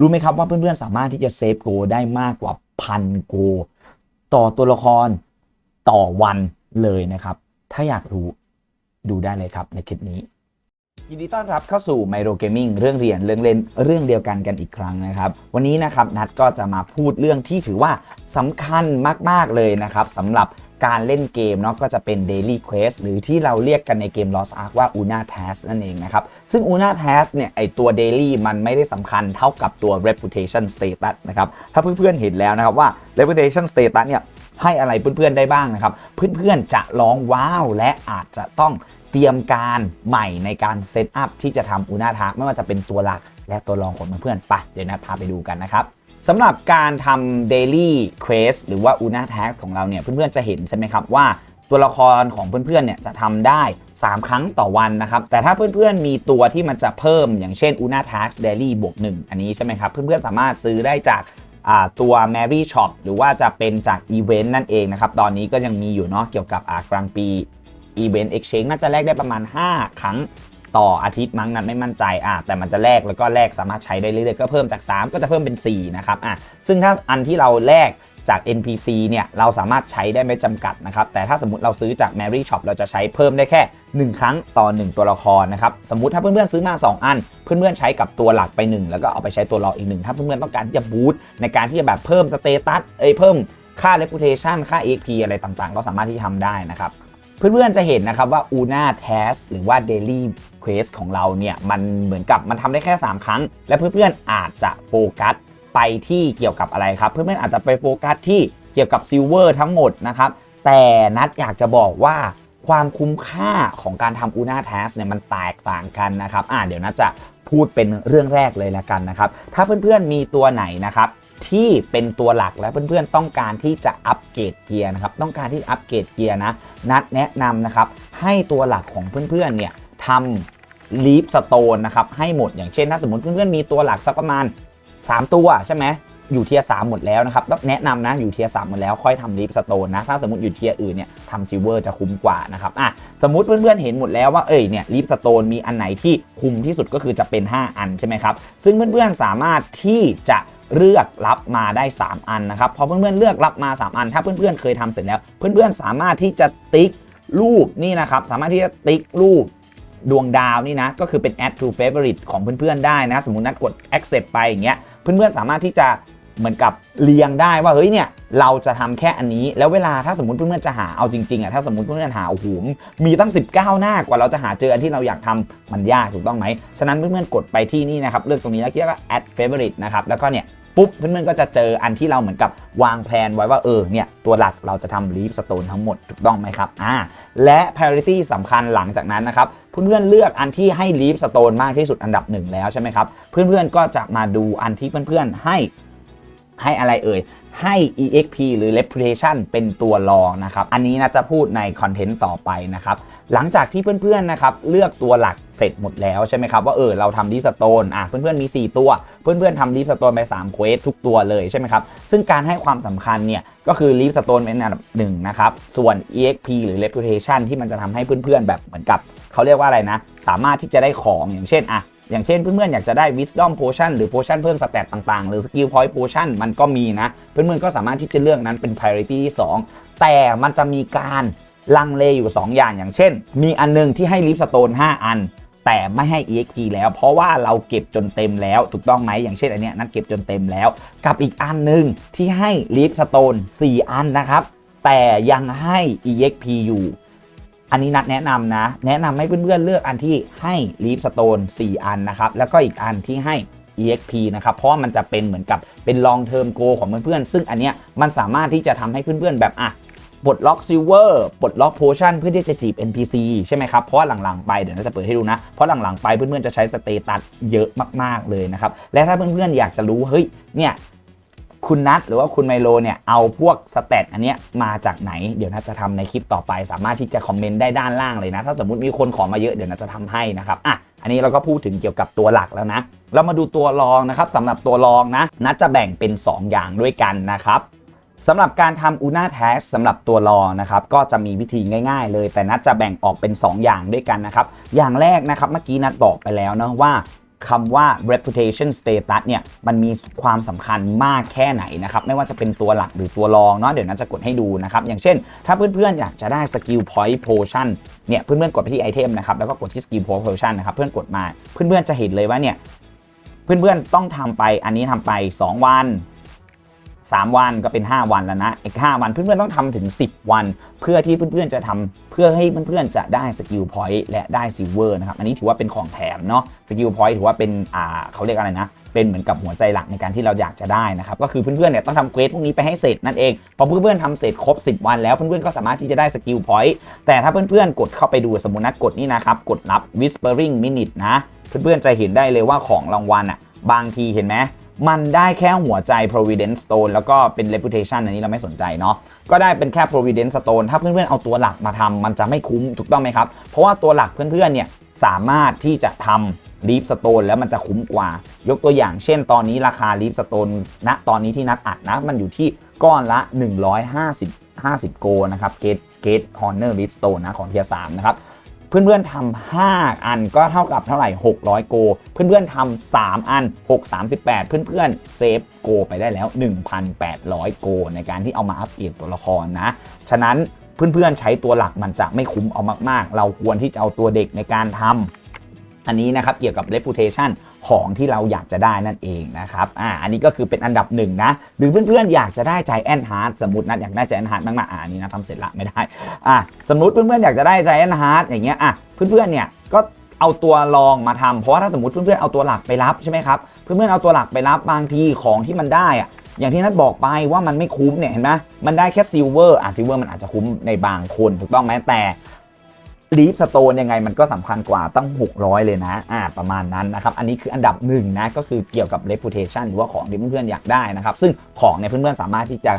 รู้ไหมครับว่าเพื่อนๆสามารถที่จะเซฟโกได้มากกว่าพันโกต่อตัวละครต่อวันเลยนะครับ ถ้าอยากรู้ดูได้เลยครับในคลิปนี้ยินดีต้อนรับเข้าสู่ Miro Gaming เรื่องเรียนเรื่องเล่นเรื่องเดียวกันกันอีกครั้งนะครับ วันนี้นะครับนัดก็จะมาพูดเรื่องที่ถือว่าสำคัญมาก ๆ เลยนะครับสำหรับ การเล่นเกมเนาะก็จะเป็น Daily Quest หรือที่เราเรียกกันในเกม Lost Ark ว่า Una Task นั่นเองนะครับ ซึ่ง Una Task เนี่ยไอตัว Daily มันไม่ได้สำคัญเท่ากับตัว Reputation Status นะครับถ้าเพื่อนๆเห็นแล้วนะครับว่า Reputation Status เนี่ยให้อะไรเพื่อนๆได้บ้างนะครับ เพื่อนๆจะร้องว้าวและอาจจะต้องเตรียมการใหม่ในการเซตอัพที่จะทำ Una Task ไม่ว่าจะเป็นตัวหลักและตัวรองของเพื่อนๆไปเดี๋ยวนัดพาไปดูกันนะครับ สำหรับการทำ daily quest หรือว่า una task ของเราเนี่ย เพื่อนๆจะเห็นใช่ไหมครับว่าตัวละครของเพื่อนๆเนี่ยจะทำได้ 3 ครั้งต่อวันนะครับ แต่ถ้าเพื่อนๆมีตัวที่มันจะเพิ่มอย่างเช่น una task daily บวก1อันนี้ใช่ไหมครับ เพื่อนๆสามารถซื้อได้จากตัว Mary Shop หรือว่าจะเป็นจากอีเวนต์นั่นเองนะครับ ตอนนี้ก็ยังมีอยู่เนาะเกี่ยวกับกลางปี Event Exchange น่าจะแลกได้ประมาณ 5 ครั้ง ต่ออาทิตย์มั้งนั้นไม่มั่นใจอะแต่มันจะแลกแล้วก็แลกสามารถใช้ได้เรื่อยๆก็เพิ่มจาก 3 ก็จะเพิ่มเป็น4นะครับอะซึ่งถ้าอันที่เราแลกจาก NPC เนี่ยเราสามารถใช้ได้ไม่จำกัดนะครับแต่ถ้าสมมติเราซื้อจาก Mary Shop เราจะใช้เพิ่มได้แค่ 1 ครั้งต่อ 1 ตัวละครนะครับสมมติถ้าเพื่อนๆซื้อมา 2 อัน เพื่อนๆใช้กับตัวหลักไป 1 แล้วก็เอาไปใช้ตัวรองอีกหนึ่งถ้าเพื่อนๆต้องการที่จะบูตในการที่จะแบบเพิ่มสเตตัสเอ้ยเพิ่มค่า reputation ค่า EP อะไรต่างๆ ก็สามารถที่ทำได้นะครับ เพื่อนๆจะเห็นนะครับว่า Una Task หรือว่า Daily Quest ของเราเนี่ย มันเหมือนกับมันทำได้แค่ 3 ครั้ง และเพื่อนๆอาจจะโฟกัสไปที่เกี่ยวกับอะไรครับ เพื่อนๆอาจจะไปโฟกัสที่เกี่ยวกับซิลเวอร์ทั้งหมดนะครับ แต่นัดอยากจะบอกว่าความคุ้มค่าของการทำ Una Task เนี่ยมันแตกต่างกันนะครับ อ่าเดี๋ยวนัดจะพูดเป็นเรื่องแรกเลยละกันนะครับ ถ้าเพื่อนๆมีตัวไหนนะครับ ที่เป็นตัวหลักและเพื่อนๆต้องการที่จะอัปเกรดเกียร์นะครับต้องการที่อัปเกรดเกียร์นะนัดแนะนำนะครับให้ตัวหลักของเพื่อนๆเนี่ยทำลีฟสโตนนะครับให้หมดอย่างเช่นถ้าสมมติเพื่อนๆมีตัวหลักสักประมาณ 3 ตัวใช่ไหม อยู่เทียสามหมดแล้วนะครับต้องแนะนำนะอยู่เทียสามหมดแล้วค่อยทำลีฟสโตนนะถ้าสมมติอยู่เทียอื่นเนี่ยทำซิลเวอร์จะคุ้มกว่านะครับอะสมมติเพื่อนๆเห็นหมดแล้วว่าเอ้ยเนี่ยลีฟสโตนมีอันไหนที่คุ้มที่สุดก็คือจะเป็น 5 อันใช่ไหมครับซึ่งเพื่อนๆสามารถที่จะเลือกรับมาได้ 3 อันนะครับพอเพื่อนๆเลือกรับมา 3 อัน ถ้าเพื่อนๆเคยทำเสร็จแล้ว เพื่อนๆสามารถที่จะติ๊กรูปนี่นะครับสามารถที่จะติ๊กรูปดวงดาวนี่นะก็คือเป็น add to favorite ของเพื่อนๆได้นะ สมมตินัดกด accept ไปอย่างเงี้ยเพื่อนๆสามารถที่จะ เหมือนกับเรียงได้ว่าเฮ้ยเนี่ยเราจะทำแค่อันนี้ แล้วเวลาถ้าสมมติเพื่อนๆจะหาเอาจริงๆอะถ้าสมมติเพื่อนๆหาโอ้โหมีตั้ง 19 หน้ากว่าเราจะหาเจออันที่เราอยากทำมันยากถูกต้องไหมฉะนั้นเพื่อนๆกดไปที่นี่นะครับเลือกตรงนี้แล้วเรียกว่า add favorite นะครับแล้วก็เนี่ยปุ๊บเพื่อนๆก็จะเจออันที่เราเหมือนกับวางแผนไว้ว่าเออเนี่ยตัวหลักเราจะทำ leaf stone ทั้งหมดถูกต้องไหมครับอ่าและ priority สำคัญหลังจากนั้นนะครับเพื่อนๆเลือกอันที่ให้ leaf stone มากที่สุดอันดับหนึ่งแล้วใช่ไหมครับเพื่อนๆก็จะมาดูอันที่เพื่อนๆให้ ให้อะไรเอ่ย ให้ exp หรือ reputation เป็นตัวรองนะครับ อันนี้นะจะพูดในคอนเทนต์ต่อไปนะครับ หลังจากที่เพื่อนๆนะครับเลือกตัวหลักเสร็จหมดแล้วใช่ไหมครับว่าเออเราทำดิสโตนอะเพื่อนๆมี 4 ตัว เพื่อนๆทำดิสโตนไป3เควสทุกตัวเลยใช่ไหมครับ ซึ่งการให้ความสำคัญเนี่ยก็คือลีฟสโตนเป็นอันดับหนึ่งนะครับ ส่วน exp หรือ reputation ที่มันจะทำให้เพื่อนๆแบบเหมือนกับเขาเรียกว่าอะไรนะ สามารถที่จะได้ของอย่างเช่นอะ อย่างเช่นเพื่อนๆอยากจะได้ Wisdom Potion หรือ Potion เพิ่มสเตตต่างๆ หรือ Skill Point Potion มันก็มีนะ เพื่อนๆก็สามารถที่จะเลือกนั้นเป็น Priority ที่ 2 แต่มันจะมีการลังเลอยู่ 2 อย่างอย่างเช่น มีอันนึงที่ให้ Leaf Stone 5อัน แต่ไม่ให้ EXP แล้วเพราะว่าเราเก็บจนเต็มแล้วถูกต้องไหมอย่างเช่นอันเนี้ยนัดเก็บจนเต็มแล้ว กับอีกอันหนึ่งที่ให้ Leaf Stone 4อันนะครับแต่ยังให้ EXP อยู่ อันนี้นัดแนะนำนะ แนะนำให้เพื่อนๆเลือกอันที่ให้ Leaf Stone 4อันนะครับ แล้วก็อีกอันที่ให้ EXP นะครับ เพราะมันจะเป็นเหมือนกับเป็น long term goal ของเพื่อนๆ ซึ่งอันเนี้ยมันสามารถที่จะทำให้เพื่อนๆ แบบอะปลดล็อกซิลเวอร์ปลดล็อกโพชั่นเพื่อที่จะจีบ NPC ใช่ไหมครับ เพราะว่าหลังๆไปเดี๋ยวเราจะเปิดให้ดูนะ เพราะหลังๆไปเพื่อนๆจะใช้สเตตัสเยอะมากๆเลยนะครับ และถ้าเพื่อนๆอยากจะรู้เฮ้ยเนี่ย คุณนัทหรือว่าคุณไมโลเนี่ยเอาพวกสเตตอันเนี้ยมาจากไหนเดี๋ยวนัทจะทำในคลิปต่อไป สามารถที่จะคอมเมนต์ได้ด้านล่างเลยนะ ถ้าสมมติมีคนขอมาเยอะเดี๋ยวนัทจะทำให้นะครับอะอันนี้เราก็พูดถึงเกี่ยวกับตัวหลักแล้วนะ เรามาดูตัวรองนะครับสำหรับตัวรองนะนัทจะแบ่งเป็น 2 อย่างด้วยกันนะครับสำหรับการทำ Una Task สำหรับตัวรองนะครับก็จะมีวิธีง่าย ๆ เลย แต่นัทจะแบ่งออกเป็น 2 อย่างด้วยกันนะครับ อย่างแรกนะครับเมื่อกี้นัทบอกไปแล้วนะว่า คำว่า reputation status เนี่ยมันมีความสำคัญมากแค่ไหนนะครับ ไม่ว่าจะเป็นตัวหลักหรือตัวรองเนาะเดี๋ยวนั้นจะกดให้ดูนะครับ อย่างเช่น ถ้าเพื่อนๆ อยากจะได้ skill point potion เนี่ยเพื่อนๆ กดไปที่ไอเทมนะครับ แล้วก็กดที่ skill point potion นะครับ เพื่อนกดมา เพื่อนๆ จะเห็นเลยว่าเนี่ยเพื่อนๆ ต้องทำไปอันนี้ทำไป 2 วัน 3 วันก็เป็น 5 วันแล้วนะอีก5วันเพื่อนๆต้องทำถึง 10 วัน เพื่อที่เพื่อนๆจะทำเพื่อให้เพื่อนๆจะได้สกิลพอยต์และได้ซิลเวอร์นะครับอันนี้ถือว่าเป็นของแถมเนาะสกิลพอยต์ถือว่าเป็นอ่าเขาเรียกอะไรนะ เป็นเหมือนกับหัวใจหลักในการที่เราอยากจะได้นะครับก็คือเพื่อนๆเนี่ยต้องทำเควสพวกนี้ไปให้เสร็จนั่นเองพอเพื่อนๆทำเสร็จครบ 10 วันแล้วเพื่อนๆก็สามารถที่จะได้สกิลพอยต์แต่ถ้าเพื่อนๆกดเข้าไปดูสมมุตินะกดนี่นะครับกดรับ whispering minute นะเพื่อนๆจะเห็นได้เลยว่าของรางวัลอะบางทีเห็นไหม มันได้แค่หัวใจ providence stone แล้วก็เป็น reputation อันนี้เราไม่สนใจเนาะก็ได้เป็นแค่ providence stone ถ้าเพื่อนๆเอาตัวหลักมาทำมันจะไม่คุ้มถูกต้องไหมครับ เพราะว่าตัวหลักเพื่อนๆเนี่ยสามารถที่จะทำ leaf stone แล้วมันจะคุ้มกว่า ยกตัวอย่างเช่น ตอนนี้ราคา leaf stone ณตอนนี้ที่นัดอัดนะ มันอยู่ที่ก้อนละ 150 50 โกนะครับ gate gate honor leaf stone นะของเทียสามนะครับ เพื่อนๆทำ5อันก็เท่ากับเท่าไหร่ 600 โก เพื่อนๆทำ3อัน 6 38 เพื่อนๆเซฟโกไปได้แล้ว 1,800 โก ในการที่เอามาอัปเกรดตัวละครนะ ฉะนั้นเพื่อนๆใช้ตัวหลักมันจะไม่คุ้มเอามากๆ เราควรที่จะเอาตัวเด็กในการทำ อันนี้นะครับเกี่ยวกับ reputation ของที่เราอยากจะได้นั่นเองนะครับอ่าอันนี้ก็คือเป็นอันดับหนึ่งนะหรือเพื่อนๆอยากจะได้ใจแอนฮาร์ดสมมตินะอยากได้ใจแอนฮาร์ดมากๆอ่านนี้นะทำเสร็จละไม่ได้อะสมมติเพื่อนๆอยากจะได้ใจแอนฮาร์ดอย่างเงี้ยอะเพื่อนๆเนี่ยก็เอาตัวรองมาทำเพราะว่าถ้าสมมติเพื่อนๆเอาตัวหลักไปรับใช่ไหมครับเพื่อนๆเอาตัวหลักไปรับบางทีของที่มันได้อะอย่างที่นัทบอกไปว่ามันไม่คุ้มเนี่ยเห็นไหมมันได้แค่ซิลเวอร์อะซิลเวอร์มันอาจจะคุ้มในบางคนถูกต้องไหมแต่ ลีฟสโตนยังไงมันก็สำคัญกว่าตั้ง 600 เลยนะอ่าประมาณนั้นนะครับ อันนี้คืออันดับหนึ่งนะ ก็คือเกี่ยวกับ reputation หรือว่าของที่เพื่อนๆอยากได้นะครับ ซึ่งของเนี่ยเพื่อนๆสามารถที่จะ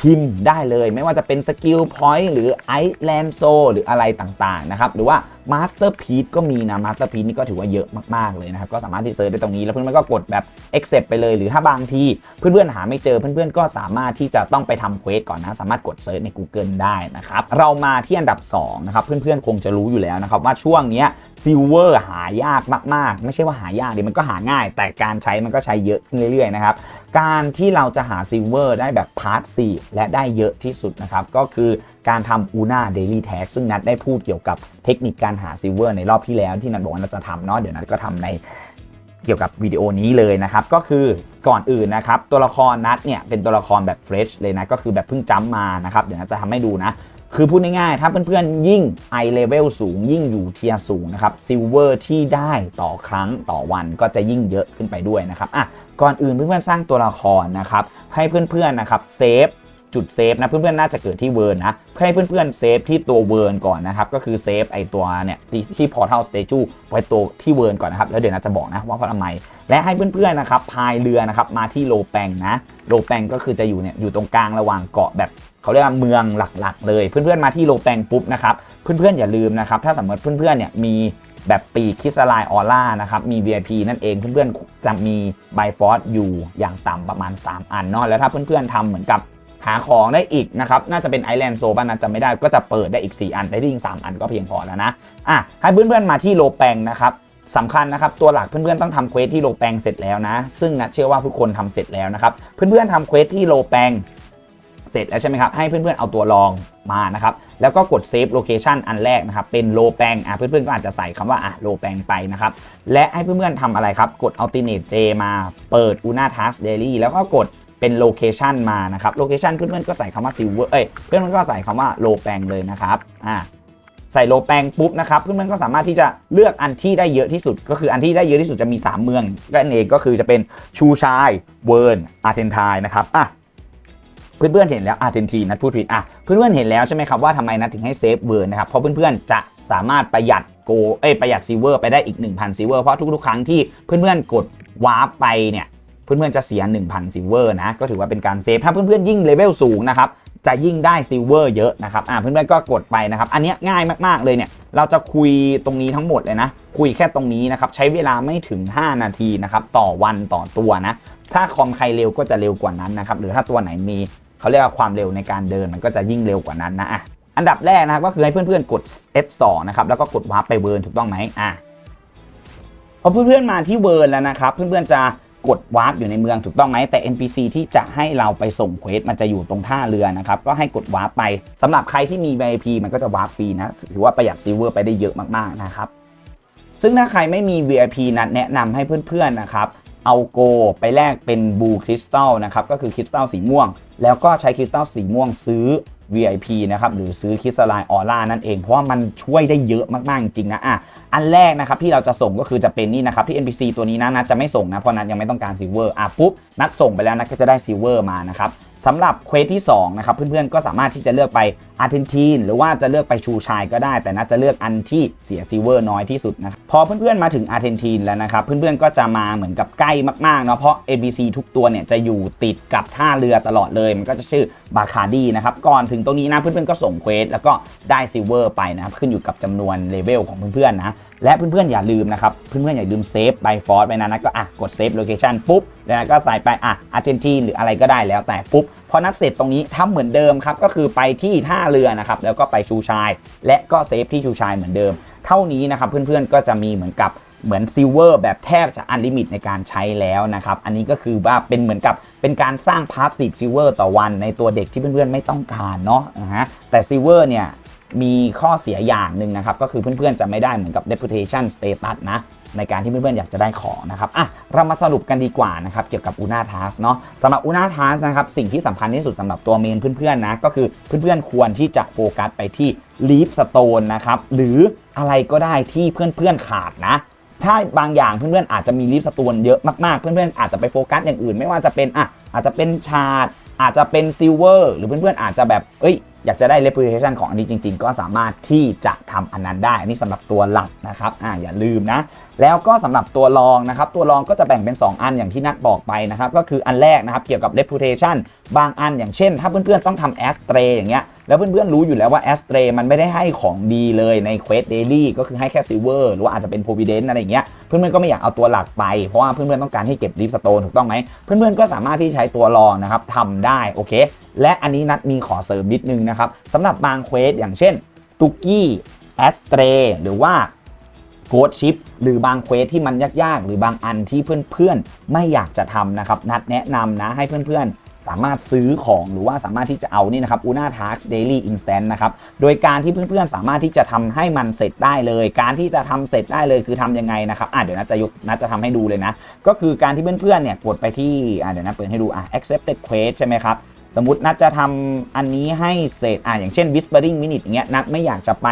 พิมพ์ได้เลย ไม่ว่าจะเป็นสกิลพอยต์หรือไอแลนโซหรืออะไรต่างๆนะครับ หรือว่ามาสเตอร์พีซก็มีนะมาสเตอร์พีซนี่ก็ถือว่าเยอะมากๆเลยนะครับ ก็สามารถที่เซิร์ชได้ตรงนี้ แล้วเพื่อนๆก็กดแบบ accept ไปเลย หรือถ้าบางทีเพื่อนๆหาไม่เจอเพื่อนๆก็สามารถที่จะต้องไปทำเควสก่อนนะ สามารถกดเซิร์ชใน Google ได้นะครับ เรามาที่อันดับ2นะครับ เพื่อนๆคงจะรู้อยู่แล้วนะครับว่าช่วงนี้ซิลเวอร์หายากมากๆ ไม่ใช่ว่าหายากดิมันก็หาง่าย แต่การใช้มันก็ใช้เยอะขึ้นเรื่อยๆนะครับการที่เราจะหาซิลเวอร์ได้แบบพาร์ทซีและได้เยอะที่สุดนะครับก็คือการทำ UNA Daily Tag ซึ่งนัดได้พูดเกี่ยวกับเทคนิคการหาซิลเวอร์ในรอบที่แล้วที่นัดบอกว่านัดจะทำเนาะเดี๋ยวนัดก็ทำในเกี่ยวกับวิดีโอนี้เลยนะครับ ก็คือก่อนอื่นนะครับ ตัวละครนัดเนี่ยเป็นตัวละครแบบเฟรชเลยนะ ก็คือแบบเพิ่งจัมมานะครับ เดี๋ยวนัดจะทำให้ดูนะคือพูดง่ายๆ ถ้าเพื่อนๆ ยิ่ง i level สูง ยิ่งอยู่เทียสูงนะครับซิลเวอร์ที่ได้ต่อครั้งต่อวันก็จะยิ่งเยอะขึ้นไปด้วยนะครับอะก่อนอื่นเพื่อนๆ สร้างตัวละครนะครับ ให้เพื่อนๆ นะครับเซฟ จุดเซฟนะเพื่อนๆน่าจะเกิดที่เวิร์นนะเพื่อให้เพื่อนๆเซฟที่ตัวเวิร์นก่อนนะครับก็คือเซฟไอตัวเนี่ยที่ที่ portal statue ไว้ตัวที่เวิร์นก่อนนะครับแล้วเดี๋ยวนะจะบอกนะว่าเพราะทำไมและให้เพื่อนๆนะครับพายเรือนะครับมาที่โลแปงนะโลแปงก็คือจะอยู่เนี่ยอยู่ตรงกลางระหว่างเกาะแบบเขาเรียกว่าเมืองหลักๆ เลยเพื่อนๆมาที่โลแปงปุ๊บนะครับเพื่อนๆอย่าลืมนะครับถ้าสมมติเพื่อนๆเนี่ยมีแบบปีคิสลไลออร่านะครับมี VIP นั่นเองเพื่อนๆจะมีไบฟอสอยู่อย่างต่ำประมาณ 3 อันเนาะแล้วถ้าเพื่อนๆทำเหมือนกับ หาของได้อีกนะครับ น่าจะเป็นไอแลนด์โซบ้านนั้นจะไม่ได้ก็จะเปิดได้อีก 4 อัน ได้ยิ่ง3อันก็เพียงพอแล้วนะอะให้เพื่อนๆมาที่โลแปงนะครับสำคัญนะครับ ตัวหลักเพื่อนๆต้องทำเควสที่โลแปงเสร็จแล้วนะ ซึ่งนะเชื่อว่าทุกคนทำเสร็จแล้วนะครับ เพื่อนๆทำเควสที่โลแปงเสร็จแล้วใช่ไหมครับ ให้เพื่อนๆเอาตัวรองมานะครับ แล้วก็กดเซฟโลเคชันอันแรกนะครับ เป็นโลแปงอะเพื่อนๆก็อาจจะใส่คำว่าอะโลแปงไปนะครับ และให้เพื่อนๆทำอะไรครับ กด alternate J มาเปิด Una Task Daily แล้วก็กด เป็นโลเคชันมานะครับโลเคชันเพื่อนๆก็ใส่คำว่า silver เอ้ยเพื่อนๆก็ใส่คำว่าโลแปงเลยนะครับอะใส่โลแปงปุ๊บนะครับเพื่อนๆก็สามารถที่จะเลือกอันที่ได้เยอะที่สุด ก็คืออันที่ได้เยอะที่สุดจะมี 3 เมืองนั่นเองก็คือจะเป็นชูชายเวิร์นอาร์เทนไทนะครับอะเพื่อนๆเห็นแล้วอาร์เจนตีนัดพูดผิดอะเพื่อนๆเห็นแล้วใช่ไหมครับว่าทำไมนัดถึงให้เซฟเวิร์นนะครับเพราะเพื่อนๆจะสามารถประหยัดโกเอ้ยประหยัดซิเวอร์ไปได้อีก 1,000ซิเวอร์เพราะทุกๆครั้งที่เพื่อนๆกดวาร์ปไปเนี่ย เพื่อนๆจะเสีย 1,000ซิลเวอร์นะก็ถือว่าเป็นการเซฟถ้าเพื่อนๆยิ่งเลเวลสูงนะครับจะยิ่งได้ซิลเวอร์เยอะนะครับอ่าเพื่อนๆก็กดไปนะครับ อันนี้ง่ายมากๆเลยเนี่ย เราจะคุยตรงนี้ทั้งหมดเลยนะ คุยแค่ตรงนี้นะครับ ใช้เวลาไม่ถึง 5 นาทีนะครับ ต่อวันต่อตัวนะ ถ้าคอมใครเร็วก็จะเร็วกว่านั้นนะครับ หรือถ้าตัวไหนมีเขาเรียกว่าความเร็วในการเดินมันก็จะยิ่งเร็วกว่านั้นนะอะอันดับแรกนะครับก็คือให้เพื่อนๆกด F2 นะครับ แล้วก็กดวาร์ปไปเวิร์นถูกต้องไหมอะพอเพื่อนๆมาที่เวิร์นแล้วนะครับ เพื่อนๆจะ กดวาร์ปอยู่ในเมืองถูกต้องไหมแต่ NPC ที่จะให้เราไปส่งเควสมันจะอยู่ตรงท่าเรือนะครับ ก็ให้กดวาร์ปไปสำหรับใครที่มี VIP มันก็จะวาร์ปฟรีนะ ถือว่าประหยัดซิลเวอร์ไปได้เยอะมากๆนะครับ ซึ่งถ้าใครไม่มี VIP นัดแนะนำให้เพื่อนๆนะครับเอาโกไปแลกเป็นบูคริสตัลนะครับก็คือคริสตัลสีม่วง แล้วก็ใช้คริสตัลสีม่วงซื้อ VIP นะครับหรือซื้อคริสตัลไลน์ออร่านั่นเอง เพราะว่ามันช่วยได้เยอะมาก ๆ จริงนะอะอันแรกนะครับที่เราจะส่งก็คือจะเป็นนี่นะครับที่ NPC ตัวนี้นะนัดจะไม่ส่งนะเพราะนัดยังไม่ต้องการซิลเวอร์อะปุ๊บนัดส่งไปแล้วนัดก็จะได้ซิลเวอร์มานะครับ สำหรับเควสที่2นะครับเพื่อนๆก็สามารถที่จะเลือกไปอาร์เจนตินหรือว่าจะเลือกไปชูชายก็ได้ แต่นัดจะเลือกอันที่เสียซิเวอร์น้อยที่สุดนะครับพอเพื่อนๆมาถึงอาร์เจนตินแล้วนะครับเพื่อนๆก็จะมาเหมือนกับใกล้มากๆเนาะเพราะ ABC ทุกตัวเนี่ยจะอยู่ติดกับท่าเรือตลอดเลยมันก็จะชื่อบาคาดีนะครับก่อนถึงตรงนี้นะเพื่อนๆก็ส่งเควสแล้วก็ได้ซิเวอร์ไปนะครับขึ้นอยู่กับจำนวนเลเวลของเพื่อนๆนะ และเพื่อนๆ อย่าลืมนะครับ เพื่อนๆ อย่าลืมเซฟไบฟอร์สไปนะนะก็อะกดเซฟโลเคชันปุ๊บ แล้วก็ใส่ไปอะอาร์เจนตินหรืออะไรก็ได้แล้วแต่ปุ๊บพอนัดเสร็จตรงนี้ทำเหมือนเดิมครับ ก็คือไปที่ท่าเรือนะครับ แล้วก็ไปชูชาย และก็เซฟที่ชูชายเหมือนเดิม เท่านี้นะครับเพื่อนๆ ก็จะมีเหมือนกับเหมือนซิลเวอร์แบบแทบจะอันลิมิตในการใช้แล้วนะครับ อันนี้ก็คือว่าเป็นเหมือนกับเป็นการสร้างพาสซีฟซิลเวอร์ต่อวันในตัวเด็กที่เพื่อนๆ ไม่ต้องการเนาะนะฮะแต่ซิลเวอร์เนี่ย มีข้อเสียอย่างหนึ่งนะครับ ก็คือเพื่อนๆจะไม่ได้เหมือนกับ reputation status นะ ในการที่เพื่อนๆอยากจะได้ของนะครับอะเรามาสรุปกันดีกว่านะครับ เกี่ยวกับ UNA Task เนาะสำหรับ UNA Task นะครับ สิ่งที่สำคัญที่สุดสำหรับตัวเมนเพื่อนๆนะ ก็คือเพื่อนๆควรที่จะโฟกัสไปที่ Leaf Stone นะครับ หรืออะไรก็ได้ที่เพื่อนๆขาดนะถ้าบางอย่างเพื่อนๆอาจจะมีลิฟสตูนเยอะมากๆ เพื่อนๆอาจจะไปโฟกัสอย่างอื่น ไม่ว่าจะเป็นอะอาจจะเป็นชาร์ดอาจจะเป็นซิลเวอร์หรือเพื่อนๆอาจจะแบบเอ้ย อยากจะได้ reputation ของอันนี้จริง ๆ ก็สามารถที่จะทำอันนั้นได้ อันนี้สำหรับตัวหลักนะครับอ่าอย่าลืมนะ แล้วก็สำหรับตัวรองนะครับ ตัวรองก็จะแบ่งเป็น 2 อันอย่างที่นัดบอกไปนะครับ ก็คืออันแรกนะครับเกี่ยวกับ reputation บางอันอย่างเช่น ถ้าเพื่อนๆต้องทำ a s t r a y อย่างเงี้ย แล้วเพื่อนๆรู้อยู่แล้วว่า a s t r a y มันไม่ได้ให้ของดีเลยใน Quest Daily ก็คือให้แค่ Silver หรือว่าอาจจะเป็น Providence อะไรอย่างเงี้ยเพื่อนๆก็ไม่อยากเอาตัวหลักไป เพราะว่าเพื่อนๆต้องการให้เก็บ Leaf Stone ถูกต้องไหมเพื่อนๆก็สามารถที่ใช้ตัวรองนะครับทำได้โอเค และอันนี้นัดมีขอเสริมนิดนึงนะครับสำหรับบางเควสอย่างเช่นตุกกี้แอสเตรหรือว่าโกดชิปหรือบางเควสที่มันยากๆ หรือบางอันที่เพื่อนๆ ไม่อยากจะทำนะครับ นัดแนะนำนะให้เพื่อนๆ สามารถซื้อของหรือว่าสามารถที่จะเอานี่นะครับ Una Task Daily Instant นะครับโดยการที่เพื่อนๆ สามารถที่จะทำให้มันเสร็จได้เลย การที่จะทำเสร็จได้เลยคือทำยังไงนะครับอะเดี๋ยวนัดจะยกนัดจะทำให้ดูเลยนะ ก็คือการที่เพื่อนๆเนี่ยกดไปที่อะเดี๋ยวนัดเปิดให้ดูอะ accepted quest ใช่ไหมครับ สมมตินัดจะทำอันนี้ให้เสร็จอะอย่างเช่น whispering minute อย่างเงี้ยนัดไม่อยากจะไป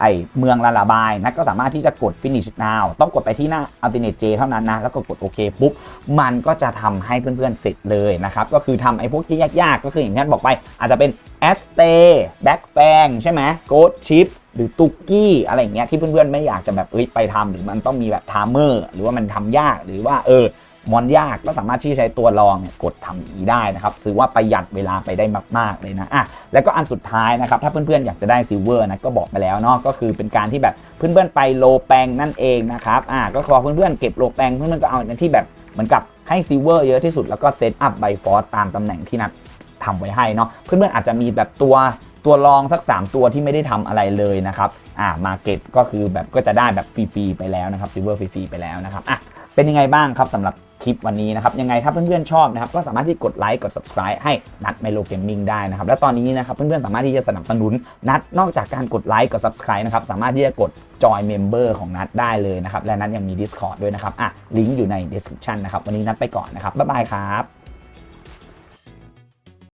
ไอเมืองละลาบาย นัดก็สามารถที่จะกด finish now ต้องกดไปที่หน้า alternate J เท่านั้นนะ แล้วก็กดโอเคปุ๊บ มันก็จะทำให้เพื่อนๆเสร็จเลยนะครับ ก็คือทำไอ้พวกที่ยากๆ ก็คืออย่างที่นัดบอกไป อาจจะเป็น a s t a y back bang ใช่ไหม goat chip หรือตุกกี้อะไรอย่างเงี้ยที่เพื่อนๆไม่อยากจะแบบเอ้ยไปทำหรือมันต้องมีแบบไทม์เมอร์หรือว่ามันทำยากหรือว่าเออ มอนยากก็สามารถที่ใช้ตัวรองเนี่ยกดทำนี้ได้นะครับถือว่าประหยัดเวลาไปได้มากๆเลยนะอะแล้วก็อันสุดท้ายนะครับถ้าเพื่อนๆอยากจะได้ซิลเวอร์นะก็บอกไปแล้วเนาะก็คือเป็นการที่แบบเพื่อนๆไปโลแปงนั่นเองนะครับอะก็ขอเพื่อนๆเก็บโลแปงเพื่อนๆก็เอาในที่แบบเหมือนกับให้ซิลเวอร์เยอะที่สุดแล้วก็เซตอัพไบฟอร์ตามตำแหน่งที่นัดทำไว้ให้เนาะเพื่อนๆอาจจะมีแบบตัวตัวรองสัก 3 ตัวที่ไม่ได้ทำอะไรเลยนะครับอ่ามาเก็บก็คือแบบก็จะได้แบบฟรีๆไปแล้วนะครับซิลเวอร์ฟรีๆไปแล้วนะครับอะเป็นยังไงบ้างครับสำหรับ คลิปวันนี้นะครับยังไงถ้าเพื่อนๆชอบนะครับก็สามารถที่กดไลค์กด subscribe ให้นัดไมโลเกมมิ่งได้นะครับและตอนนี้นะครับเพื่อนๆสามารถที่จะสนับสนุนนัดนอกจากการกดไลค์กด subscribe นะครับสามารถที่จะกดจอยเมมเบอร์ของนัดได้เลยนะครับและนัดยังมี Discord ด้วยนะครับอะลิงก์อยู่ใน description นะครับวันนี้นัดไปก่อนนะครับบ๊ายบายครับ